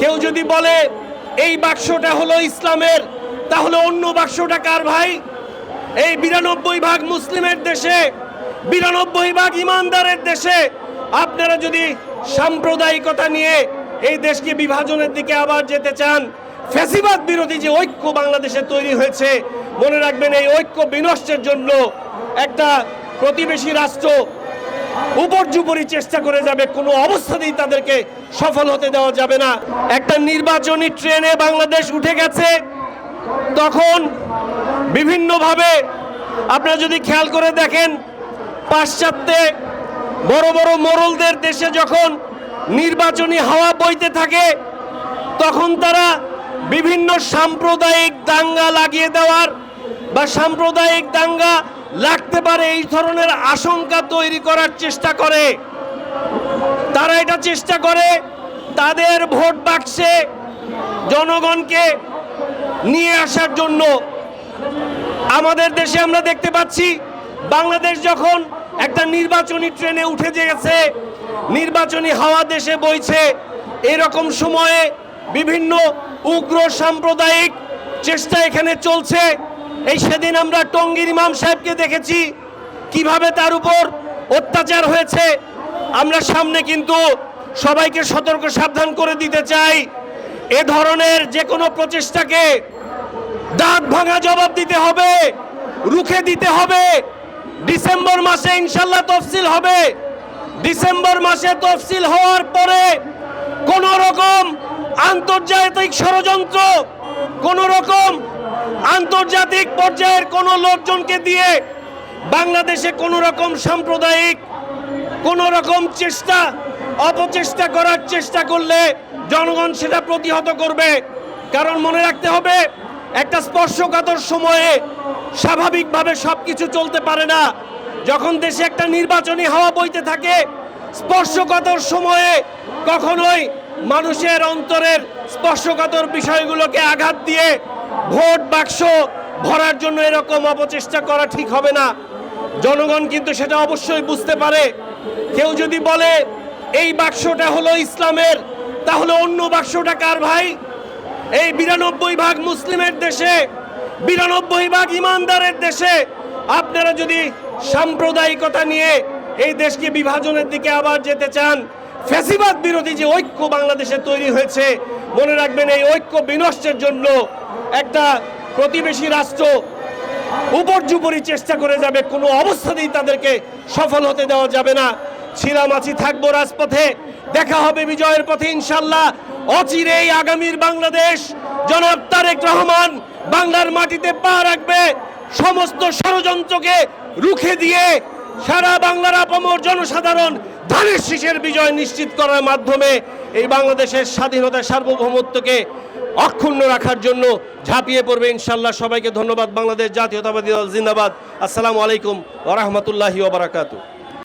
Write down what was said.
কেউ যদি বলে, এই বাক্সটা হলো ইসলামের, তাহলে অন্য বাক্সটা কার ভাই? এই বিরানব্বই ভাগ মুসলিমের দেশে, বিরানব্বই ভাগ ইমানদারের দেশে, আপনারা যদি সাম্প্রদায়িকতা নিয়ে এই দেশকে বিভাজনের দিকে আবার যেতে চান, ফ্যাসিবাদ বিরোধী যে ঐক্য বাংলাদেশে তৈরি হয়েছে, মনে রাখবেন এই ঐক্য বিনষ্টের জন্য একটা প্রতিবেশী রাষ্ট্র উপর্যুপরি চেষ্টা করে যাবে, কোনো অবস্থাতেই তাদেরকে সফল হতে দেওয়া যাবে না। একটা নির্বাচনী ট্রেনে বাংলাদেশ উঠে গেছে, তখন বিভিন্নভাবে আপনারা যদি খেয়াল করে দেখেন, পাশ্চাত্যে বড় বড় মোড়লদের দেশে যখন নির্বাচনী হাওয়া বইতে থাকে, তখন তারা বিভিন্ন সাম্প্রদায়িক দাঙ্গা লাগিয়ে দেওয়ার বা সাম্প্রদায়িক দাঙ্গা লাগতে পারে এই ধরনের আশঙ্কা তৈরি করার চেষ্টা করে। তারা এটা চেষ্টা করে তাদের ভোট বাক্সে জনগণকে নিয়ে আসার জন্য। আমাদের দেশে আমরা দেখতে পাচ্ছি, বাংলাদেশ যখন একটা নির্বাচনী ট্রেনে উঠে গেছে নির্বাচনী হাওয়া দেশে বইছে, এরকম সময়ে বিভিন্ন উগ্র সাম্প্রদায়িক চেষ্টা এখানে চলছে। এই সেদিন আমরা টঙ্গীর ইমাম সাহেবকে দেখেছি। কীভাবে তার উপর অত্যাচার হয়েছে, আমরা সামনে কিন্তু সবাইকে সতর্ক সাবধান করে দিতে চাই। এ ধরনের যে কোনো প্রচেষ্টাকে দাঁত ভাঙা জবাব দিতে হবে, রুখে দিতে হবে। ডিসেম্বর মাসে ইনশাল্লাহ তফসিল হবে। ডিসেম্বর মাসে তফসিল হওয়ার পরে কোন রকম আন্তর্জাতিক ষড়যন্ত্র, কোন রকম আন্তর্জাতিক পর্যায়ের কোন লোকজনকে দিয়ে বাংলাদেশে কোন রকম সাম্প্রদায়িক, কোন রকম চেষ্টা, অপচেষ্টা করার চেষ্টা করলে জনগণ সেটা প্রতিহত করবে। কারণ মনে রাখতে হবে, একটা স্পর্শকাতর সময়ে স্বাভাবিকভাবে সব কিছু চলতে পারে না। যখন দেশে একটা নির্বাচনী হাওয়া বইতে থাকে, স্পর্শকাতর সময়ে কখনোই মানুষের অন্তরের স্পর্শকাতর বিষয়গুলোকে আঘাত দিয়ে ভোট বাক্স ভরার জন্য এরকম অপচেষ্টা করা ঠিক হবে না। জনগণ কিন্তু সেটা অবশ্যই বুঝতে পারে। কেউ যদি বলে, এই বাক্সটা হলো ইসলামের, তাহলে অন্য বাক্সটা কার ভাই? এই বিরানব্বই ভাগ মুসলিমের দেশে, বিরানব্বই ভাগ ইমানদারের দেশে আপনারা যদি সাম্প্রদায়িকতা নিয়ে এই দেশকে বিভাজনের দিকে আবার যেতে চান, ফ্যাসিবাদ বিরোধী যে ঐক্য বাংলাদেশে তৈরি হয়েছে, মনে রাখবেন এই ঐক্য বিনষ্টের জন্য একটা প্রতিবেশী রাষ্ট্র উপর্যুপরি চেষ্টা করে যাবে, কোনো অবস্থাতেই তাদেরকে সফল হতে দেওয়া যাবে না। ছিলাম আছি থাকব রাজপথে, দেখা হবে বিজয়ের পথে ইনশাল্লাহ। অচিরেই আগামীর বাংলাদেশ, জনাব তারেক রহমান বাংলার মাটিতে পা রাখবে। সমস্ত ষড়যন্ত্রকে রুখে দিয়ে সারা বাংলার আপামর জনসাধারণ ধানের শীষের বিজয় নিশ্চিত করার মাধ্যমে এই বাংলাদেশের স্বাধীনতা সার্বভৌমত্বকে অক্ষুণ্ণ রাখার জন্য ঝাঁপিয়ে পড়বে ইনশাল্লাহ সবাইকে ধন্যবাদ। বাংলাদেশ জাতীয়তাবাদী দল জিন্দাবাদ। আসসালামু আলাইকুম ওরহমতুল্লাহি ওবরাকাতু